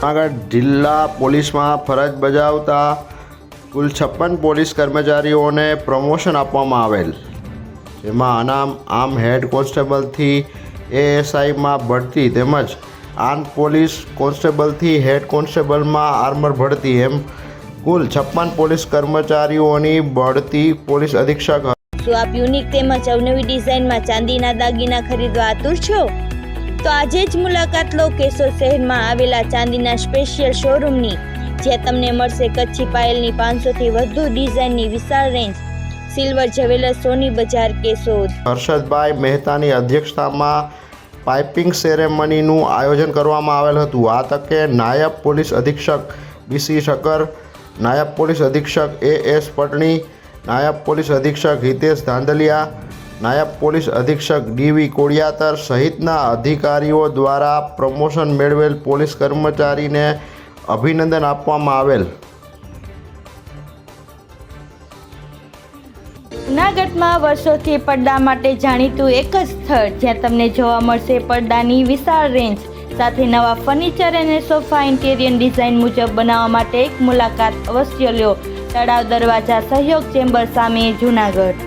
આગળ જિલ્લા પોલીસમાં ફરજ બજાવતા કુલ છપ્પન પોલીસ કર્મચારીઓને પ્રમોશન આપવામાં આવેલ. જેમાં અનામ આમ હેડ કોન્સ્ટેબલથી એએસઆઈમાં ભરતી તેમજ આર્મ પોલીસ કોન્સ્ટેબલથી હેડ કોન્સ્ટેબલમાં આર્મર ભરતી એમ કુલ છપ્પન પોલીસ કર્મચારીઓની બઢતી પોલીસ અધિક્ષક શું આપ યુનિક તેમજ અવનવી ડિઝાઇનમાં ચાંદીના દાગીના ખરીદવા આતુર છો? તો આજે જ મુલાકાત લો કેશોદ શહેરમાં આવેલા ચાંદીના સ્પેશિયલ શોરૂમની જ્યાં તમને મળશે કચ્છી પાયલની પાંચસોથી વધુ ડિઝાઇનની વિશાળ રેન્જ સિલ્વર જ્વેલર્સ સોની બજાર કેશોદ. હર્ષદભાઈ મહેતાની અધ્યક્ષતામાં પાઇપિંગ સેરેમનીનું આયોજન કરવામાં આવેલ હતું. આ તકે નાયબ પોલીસ અધિક્ષક બીસી શકર નાયબ પોલીસ અધિક્ષક એ એસ પટણી, નાયબ પોલીસ અધિક્ષક હિતેશ ધાંધલિયા નાયબ પોલીસ અધિક્ષક ડીવી કોડિયાતર સહિતના અધિકારીઓ દ્વારા પ્રમોશન મેળવેલ પોલીસ કર્મચારીને અભિનંદન આપવામાં આવેલ. જૂનાગઢમાં વર્ષોથી પડદા માટે જાણીતું એક જ સ્થળ જ્યાં તમને જોવા મળશે પડદાની વિશાળ રેન્જ સાથે નવા ફર્નિચર અને સોફા ઇન્ટેરિયર ડિઝાઇન મુજબ બનાવવા માટે એક મુલાકાત અવશ્ય લ્યો તળાવ દરવાજા સહયોગ ચેમ્બર સામે જૂનાગઢ.